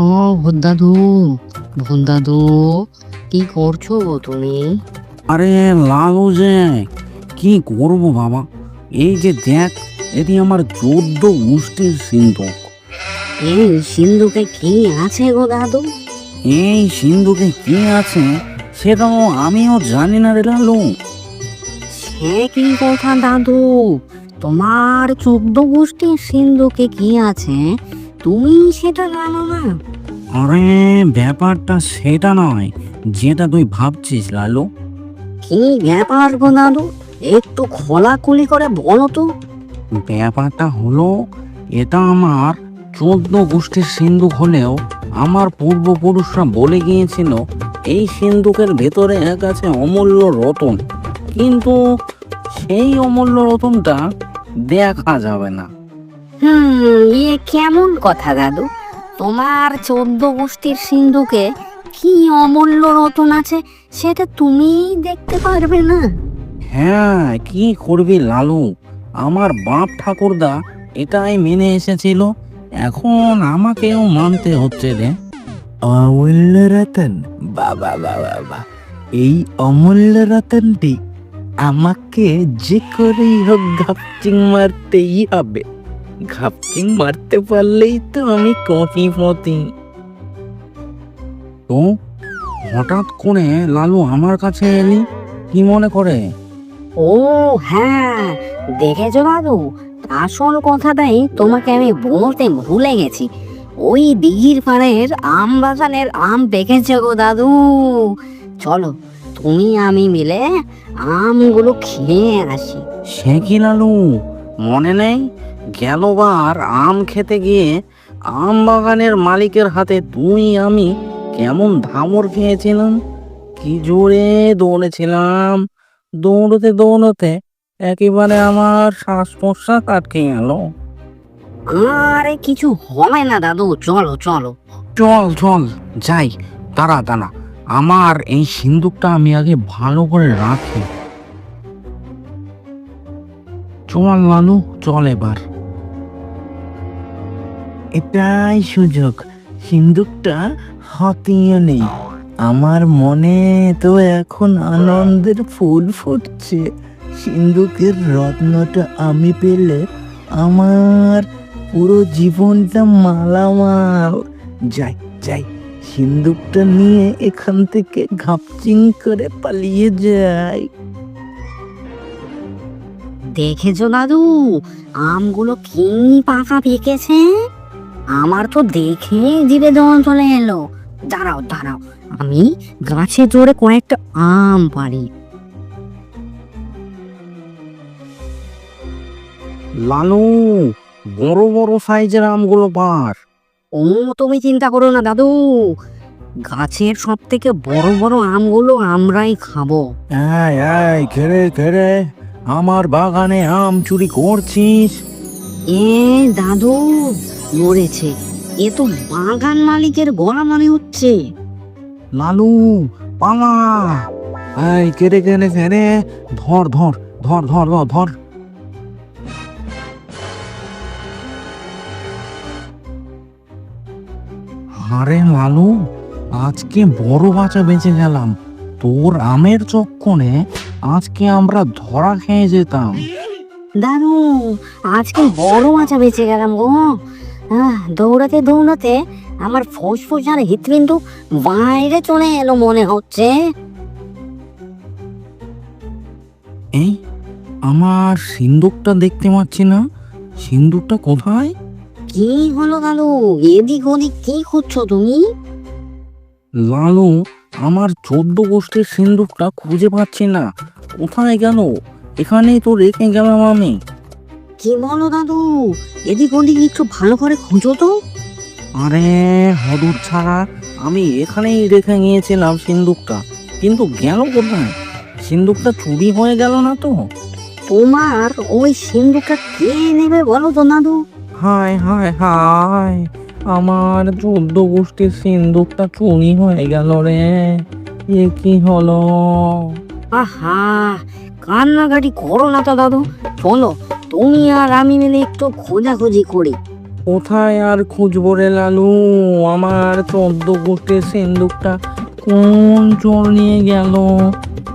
ও ভূত দাদু ভূত দাদু কি করছ তুমি? আরে লাগো যে কি করব বাবা? এই যে দেখ এটি আমার চোদ্দ গোষ্ঠীর সিন্ধুক। এই সিন্ধুকে কি আছে গো দাদু? এই সিন্ধুকে কি আছে সেটাও আমিও জানি না রে লালু। সে কি কথা দাদু? তোমার চোদ্দ গোষ্ঠীর সিন্ধুকে কি আছে? তুমি সেটা জানো না। আরে ব্যাপারটা সেটা নয় যেটা তুই ভাবছিস লালু। কি ব্যাপার গো দাদু একটু খোলাকুলি করে বলো তো। ব্যাপারটা হলো এটা আমার চোদ্দ গোষ্ঠীর সিন্ধুক হলেও আমার পূর্বপুরুষরা বলে গিয়েছিল এই সিন্ধুকের ভেতরে এক আছে অমূল্য রতন। কিন্তু সেই অমূল্য রতনটা দেখা যাবে না। হুম ইয়ে কেমন কথা দাদু তোমার চোদ্দ গোষ্ঠীর সিন্ধুকে কি অমূল্য রতন আছে সেটা তুমিই দেখতে পারবে না। হ্যাঁ কি করবে লালু? আমার বাপ ঠাকুরদা এটাই মেনে এসেছিল। এখন আমাকেও মানতে হচ্ছে রে। অমূল্য রতন? বাবা বাবা বা। এই অমূল্য রতনটি আমাকে যে করেই হোক ঘাপচিং মারতেই হবে। ঘাপচিং মারতে পারলেই তো আমি কোটিপতি তো হঠাৎ করে লালু আমার কাছে এলি? কি মনে করে? ও হ্যাঁ দেখেছ দাদু আসল কথাটাই তোমাকে আমি বলতে ভুলে গেছি। ওই দিঘির পাড়ের আম বাগানের আম পেকেছে গো দাদু? চলো তুমি আমি মিলে আমগুলো খেয়ে আসি। সে কি লালু? মনে নেই? গেলবার আম খেতে গিয়ে আম বাগানের মালিকের হাতে তুই আমি কেমন ধামর খেয়েছিলাম। কি জোরে দৌড়েছিলাম। দৌড়তে দৌড়তে একেবারে আমার শ্বাস প্রশ্বাস আটকে গেল। আরে কিছু হবে না দাদু। চলো চলো। চল চল। যাই দাঁড়া দাঁড়া। আমার এই সিন্দুকটা আমি আগে ভালো করে রাখি। চল লালু চল এবার। এটাই সুযোগ। সিন্দুকটা হাতিয়ে নেই। আমার মনে তো এখন আনন্দের ফুল ফুটছে। সিন্দুকের রত্নটা আমি পেলে আমার পুরো জীবনটা মালামাল। যাই যাই সিন্দুকটা নিয়ে এখান থেকে ঘাপচিং করে পালিয়ে যাই। দেখেছ দাদু? আমগুলো কি পাকা পেকেছে? আমার তো দেখে জিভে জল চলে এলো। দাঁড়াও দাঁড়াও আমি গাছে জোরে কয়েকটা আম পারি লালু বড় বড় সাইজের আমগুলো পার ও তুমি চিন্তা করো না দাদু। গাছের সব থেকে বড় বড় আমগুলো আমরাই খাব। এই এই খেরে খেরে আমার বাগানে আম চুরি করছিস? এ দাদু, মরেছে। এ তো বাগান মালিকের গলা মনে হচ্ছে। লালু, পালা। এই, কেড়ে কেড়ে কেড়ে ধর ধর ধর ধর ধর ধর। আরে লালু, আজকে বড় বাঁচা বেঁচে গেলাম। তোর আমের চক্ষণে আজকে আমরা ধরা খেয়ে যেতাম। দাদু আজকে বড় মাছা বেঁচে গেলাম গো। দৌড়াতে দৌড়াতে আমার ফুসফুস আর হৃৎপিণ্ড বাইরে চলে এলো মনে হচ্ছে। এই আমার সিন্দুকটা দেখতে পাচ্ছি না। সিন্দুকটা কোথায়? কি হলো দাদু? এদিক ওদিক কি খুঁজছো তুমি? লালু আমার চোদ্দ গোষ্ঠীর সিন্দুকটা খুঁজে পাচ্ছি না। কোথায় গেল? এখানেই তো রেখে গেলাম আমি। কি বলো দাদু? এদিক ওদিক একটু ভালো করে খুঁজো তো। আরে হদুর ছাড়া আমি এখানেই রেখে গিয়েছিলাম সিন্দুকটা। কিন্তু গেল কোথায়? সিন্দুকটা চুরি হয়ে গেল না তো? তোমার ওই সিন্দুকটা কে নেবে বলো তো দাদু? হায় হায় হায় আমার চোদ্দ গোষ্ঠীর সিন্দুকটা চুরি হয়ে গেল রে। এ কি হলো? আহা কান্নাকাটি করো না তো দাদু। চলো তুমি আর আমি মিলে একটু খোঁজাখুঁজি করি। কোথায় আর খুঁজবো রে লালু? আমার চোদ্দ গোষ্ঠীর সিন্দুকটা কোন চোর নিয়ে গেল?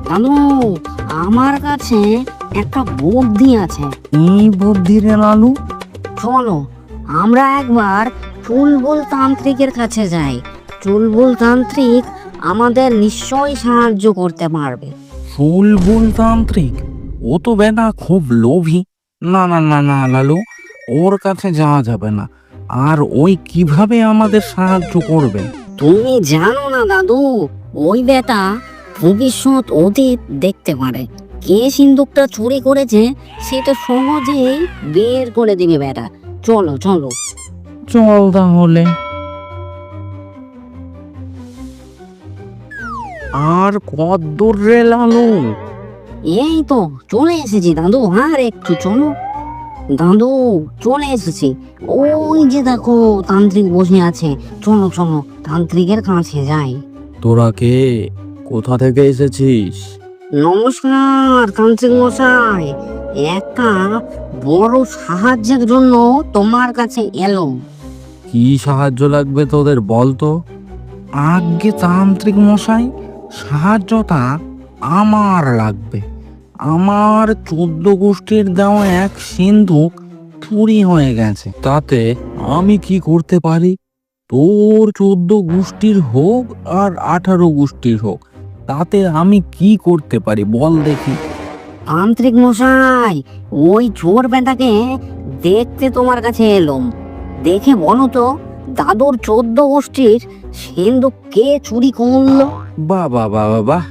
দাদু আমার কাছে একটা বুদ্ধি আছে। এই বুদ্ধি রে লালু? চলো আমরা একবার চুলবুল তান্ত্রিকের কাছে যাই। চুলবুল তান্ত্রিক আমাদের নিশ্চয়ই সাহায্য করতে পারবে। ফুলবুল তান্ত্রিক ও তো বেটা খুব লোভী। না না না না লালু ওর কাছে যাওয়া যাবে না। আর ওই কীভাবে আমাদের সাহায্য করবে? তুমি জানো না দাদু ওই বেটা ভবিষ্যৎ অতীত দেখতে পারে। কে সিন্দুকটা চুরি করেছে সেটা সহজেই বের করে দিবে বেটা। চলো চলো। চল তাহলে। আর কদ্দূর রে লালু? এই তো চলে এসেছি দাদু আর একটু চলো। দাদু চলে এসেছি। ওই যে দেখো তান্ত্রিক বসে আছে। চলো চলো তান্ত্রিকের কাছে যাই। তোরা কে? কোথা থেকে এসেছিস? নমস্কার তান্ত্রিক মশাই। একটা বড় সাহায্যের জন্য তোমার কাছে এলো। কি সাহায্য লাগবে তোদের বল তো? আজ্ঞে তান্ত্রিক মশাই সাহায্যটা আমার লাগবে। আমার চোদ্দ গোষ্ঠীর দেওয়া এক সিন্ধুক চুরি হয়ে গেছে। তাতে আমি কি করতে পারি? তোর চোদ্দ গোষ্ঠীর হোক আর আঠারো গোষ্ঠীর হোক, তাতে আমি কি করতে পারি বল দেখি। তান্ত্রিক মশাই, ওই চোর বেটাকে দেখতে তোমার কাছে এলাম। দেখে বলো তো, দাদুর চোদ্দ গোষ্ঠীর সিন্ধুক কে চুরি করল? বাহ বাহ বাহ বাহ, বাহ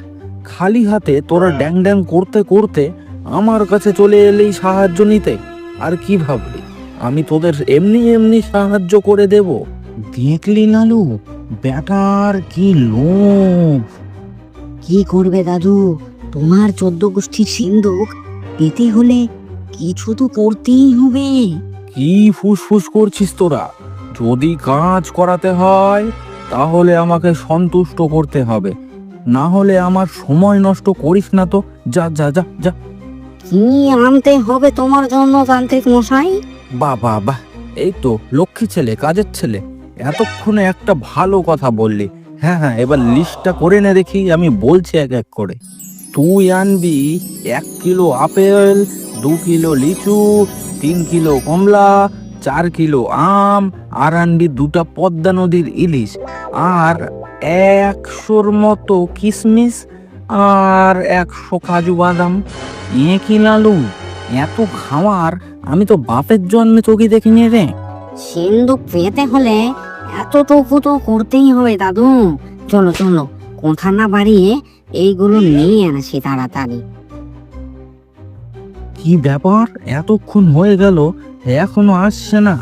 খালি হাতে তোরা ড্যাং ড্যাং করতে করতে আমার কাছে চলে এলেই সাহায্য নিতে। আর কি ভাবলি? আমি তোদের এমনি এমনি সাহায্য করে দেব। দেখলি লালু? বেটার কি লোভ? কি করবে দাদু? তোমার চোদ্দ গোষ্ঠীর সিন্ধুক পেতে হলে কিছু তো করতেই হবে। কি ফুসফুস করছিস তোরা? যদি কাজ করাতে হয় তাহলে আমাকে সন্তুষ্ট করতে হবে। না হলে আমার সময় নষ্ট করিস না তো। যা যা যা যা। কি আনতে হবে তোমার জন্য তান্ত্রিক মশাই? বাহ বাহ বাহ এই তো লক্ষ্মী ছেলে কাজের ছেলে। এতক্ষণে একটা ভালো কথা বললি। হ্যাঁ হ্যাঁ এবার লিস্টটা করে নে দেখি আমি বলছি এক এক করে। তুই আনবি এক কিলো আপেল দু কিলো লিচু তিন কিলো কমলা চার কিলো আম আর আনবি দুটা পদ্মা নদীর ইলিশ, আর একশোর মতো কিশমিশ আর একশো কাজু বাদাম। এ কি লালু? এত খাওয়ার? আমি তো বাপের জন্মে তোকে দেখিনি রে। সিন্ধুক পেতে হলে এতটুকু তো করতেই হবে দাদু। চলো চলো, কথা না বাড়িয়ে এইগুলো নিয়ে আসি তাড়াতাড়ি। কি ব্যাপার? এতক্ষণ হয়ে গেল এখনও আসছে না।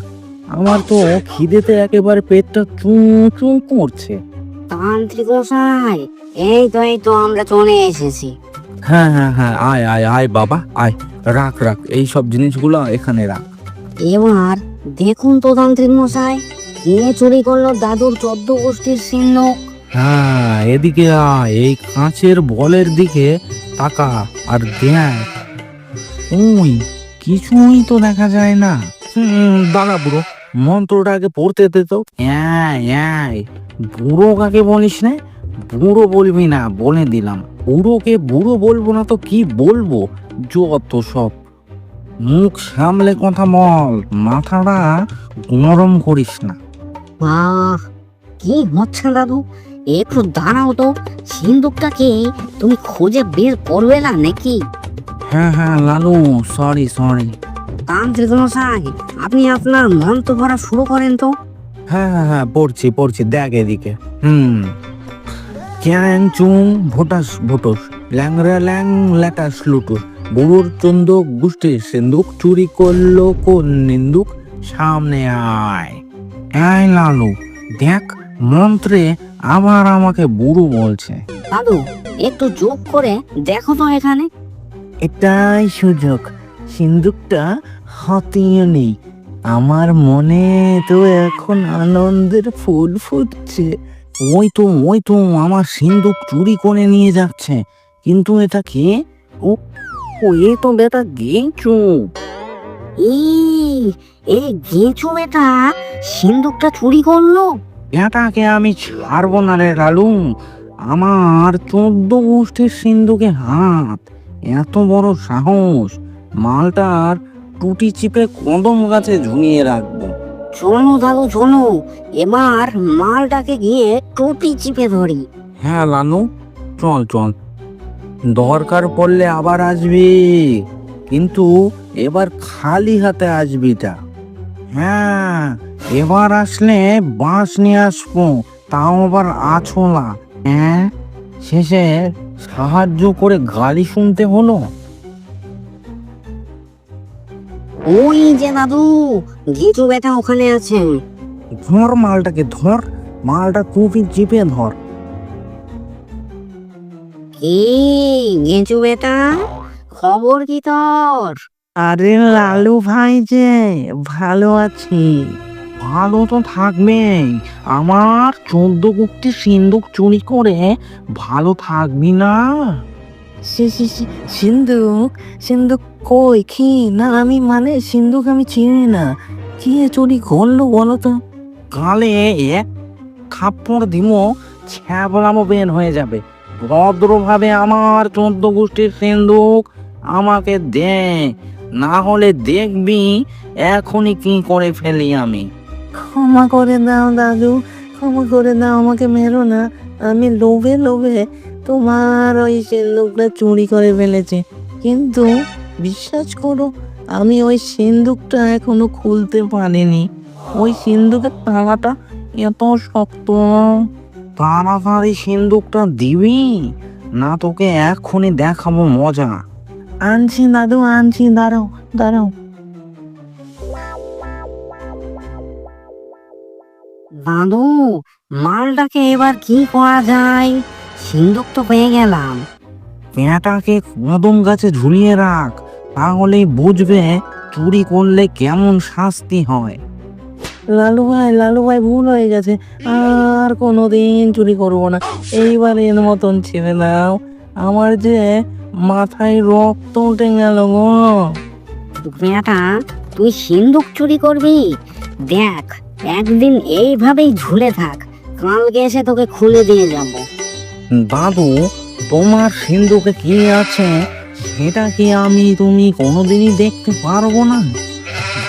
আমার তো খিদেতে একেবারে পেটটা চুঁ চুঁ করছে। তান্ত্রিক মশাই এই তো এই তো আমরা চলে এসেছি। হ্যাঁ হ্যাঁ হ্যাঁ আয় আয় আয় বাবা আয় রাখ রাখ এই সব জিনিসগুলো এখানে রাখ। এবার দেখুন তো তান্ত্রিক মশাই কে চুরি করল দাদুর চোদ্দ গোষ্ঠীর সিন্ধুক হ্যাঁ এদিকে আয় এই কাঁচের বলের দিকে তাকা আর দেখ। ওই কিছুই তো দেখা যায় না। হুম দাঁড়া বুড়ো। মন্ত্রটা আগে পড়তে দে তো। হ্যাঁ হ্যাঁ বুড়ো কাকে বলিস না? বুড়ো বলবি না বলে দিলাম। বুড়োকে বুড়ো বলব না তো কি বলব? যত সব। মুখ সামলে কথা বল মাথাটা গরম করিস না। বাহ কি হচ্ছে দাদু। একটু দাঁড়াও তো সিন্ধুকটাকে তুমি খুঁজে বের করবে না নাকি? হ্যাঁ হ্যাঁ লালু সরি সরি তান্ত্রিক মশাই আপনি আপনার মন্ত্র ভরা শুরু করেন তো। হ্যাঁ হ্যাঁ হ্যাঁ পড়ছি পড়ছি দেখ এদিকে। হুম। ক্যাং চুং ভোটাস ভোটস ল্যাংরা ল্যাং ল্যাটাস লুটুস। বুড়োর চন্দক গুষ্টির সিন্দুক চুরি করল কোন নিন্দুক? সামনে আয়। আয় লালু দেখ মন্ত্রে আবার আমাকে বুড়ো বলছে। দাদু একটু যোগ করে দেখো তো এখানে। এটাই সুযোগ। সিন্দুকটা হাতিয়ে নেই। আমার মনে তো এখন আনন্দের ফুল ফুটছে। ওই তো ওই তো আমার সিন্দুক চুরি করে নিয়ে যাচ্ছে। কিন্তু এটা কে? ও ও এ তো বেটা গেঁচু। এই এই গেঁচো বেটা সিন্দুকটা চুরি করল? এটাকে আমি ছাড়বো না রে লালু। আমার চোদ্দ গোষ্ঠীর সিন্ধুকে হাত। এত বড় সাহস। মালটার টুটি চিপে কদম গাছে ঝুলিয়ে রাখব। চলো দাদু চলো এবার মালটাকে গিয়ে টুটি চিপে ধরি। হ্যাঁ লালু। চল চল। দরকার পড়লে আবার আসবি। কিন্তু এবার খালি হাতে আসবি তা হ্যাঁ এবার আসলে বাঁশ নিয়ে আসব। তাও আবার আছলা। হ্যাঁ শেষে সাহায্য করে গালি শুনতে হলো? ওই যে দাদু গেঁচো বেটা ওখানে আছে। ধর মালটাকে ধর। মালটা টুপি চিপে ধর। কি গেঁচো বেটা? খবর কি তোর? আরে লালু ভাই যে ভালো আছি। ভালো তো থাকবেই। আমার চোদ্দ কুকটি সিন্দুক চুরি করে ভালো থাকবি না? সিন্ধুক? সিন্ধুক কই? কি? না আমি মানে সিন্ধুক আমি চিনি না। কি চুরি করল বলো তো? গালে এক থাপ্পড় দিমো ছ্যাবলামো বের হয়ে যাবে। ভদ্রভাবে আমার চোদ্দ গোষ্ঠীর সিন্দুক আমাকে দে না হলে দেখবি এখনই কি করে ফেলি আমি। ক্ষমা করে দাও, দাদু। ক্ষমা করে দাও, আমাকে মেরো না। আমি লোভে লোভে তোমার ওই সিন্দুকটা চুরি করে ফেলেছি। কিন্তু বিশ্বাস করো, আমি ওই সিন্দুকটা এখনও খুলতে পারিনি। ওই সিন্দুকের তালাটা এত শক্ত। তাড়াতাড়ি সিন্দুকটা দিবি, না তোকে এক্ষুনি দেখাবো মজা। আনছি দাদু, আনছি। দাঁড়াও দাঁড়াও। দাদু মালটাকে এবার কি করা যায়? সিন্দুক তো পেয়ে গেলাম। পেঁয়াটাকে কদম গাছে ঝুলিয়ে রাখ তাহলেই বুঝবে চুরি করলে কেমন শাস্তি হয়। লালু ভাই লালু ভাই ভুল হয়ে গেছে। আর কোনোদিন চুরি করব না। এইবার এর মতন ছেড়ে দাও। আমার যে মাথায় রক্ত উঠে গেল গো। বেটা তুই সিন্দুক চুরি করবি? দেখ একদিন এইভাবেই ঝুলে থাক। কালকে এসে তোকে খুলে দিয়ে যাব। দাদু তোমার সিন্ধুকে কি আছে? সেটা কি আমি তুমি কোনোদিনই দেখতে পারব না?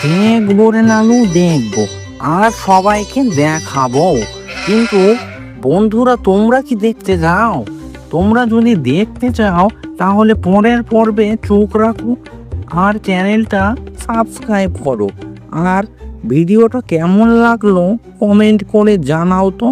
দেখব রে লালু দেখব। আর সবাইকে দেখাবো। কিন্তু বন্ধুরা, তোমরা কি দেখতে যাও? তোমরা যদি দেখতে চাও, তাহলে পরের পর্বে চোখ রাখো আর চ্যানেলটা সাবস্ক্রাইব করো। আর ভিডিওটা কেমন লাগল? কমেন্ট করে জানাও তো।